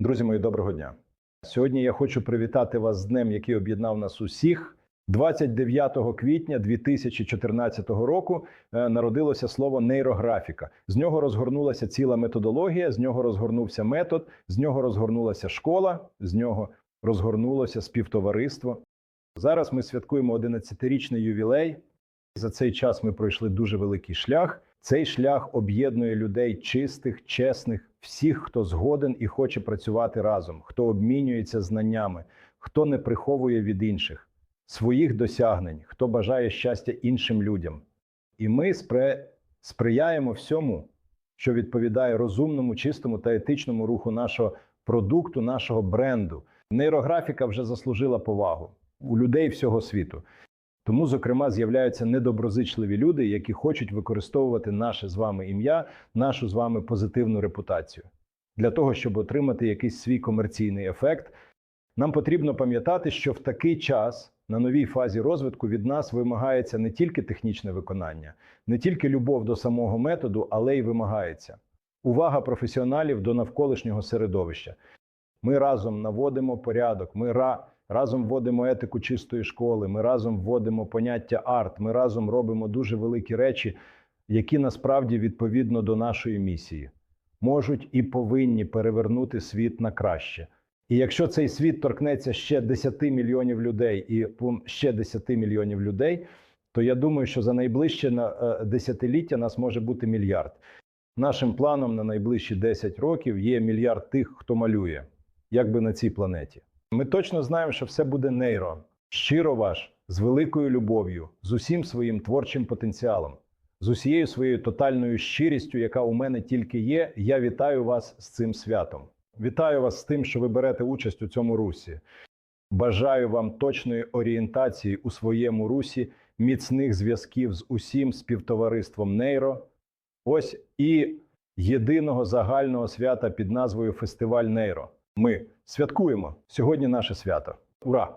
Друзі мої, доброго дня. Сьогодні я хочу привітати вас з днем, який об'єднав нас усіх. 29 квітня 2014 року е, народилося слово нейрографіка. З нього розгорнулася ціла методологія, з нього розгорнувся метод, з нього розгорнулася школа, з нього розгорнулося співтовариство. Зараз ми святкуємо 11-річний ювілей. За цей час ми пройшли дуже великий шлях. Цей шлях об'єднує людей чистих, чесних, всіх, хто згоден і хоче працювати разом, хто обмінюється знаннями, хто не приховує від інших своїх досягнень, хто бажає щастя іншим людям. І ми спри... сприяємо всьому, що відповідає розумному, чистому та етичному руху нашого продукту, нашого бренду. Нейрографіка вже заслужила повагу у людей всього світу. Тому, зокрема, з'являються недоброзичливі люди, які хочуть використовувати наше з вами ім'я, нашу з вами позитивну репутацію для того, щоб отримати якийсь свій комерційний ефект. Нам потрібно пам'ятати, що в такий час на новій фазі розвитку від нас вимагається не тільки технічне виконання, не тільки любов до самого методу, але й вимагається увага професіоналів до навколишнього середовища. Ми разом наводимо порядок, ми ра, разом вводимо етику чистої школи, ми разом вводимо поняття арт, ми разом робимо дуже великі речі, які насправді відповідно до нашої місії можуть і повинні перевернути світ на краще. І якщо цей світ торкнеться ще 10 мільйонів людей і ще 10 мільйонів людей, то я думаю, що за найближче е, десятиліття нас може бути мільярд. Нашим планом на найближчі 10 років є мільярд тих, хто малює, як би на цій планеті. Ми точно знаємо, що все буде нейро. Щиро ваш, з великою любов'ю, з усім своїм творчим потенціалом, з усією своєю тотальною щирістю, яка у мене тільки є. Я вітаю вас з цим святом. Вітаю вас з тим, що ви берете участь у цьому русі. Бажаю вам точної орієнтації у своєму русі, міцних зв'язків з усім співтовариством Нейро. Ось і єдиного загального свята під назвою Фестиваль Нейро. Ми святкуємо сьогодні наше свято. Ура!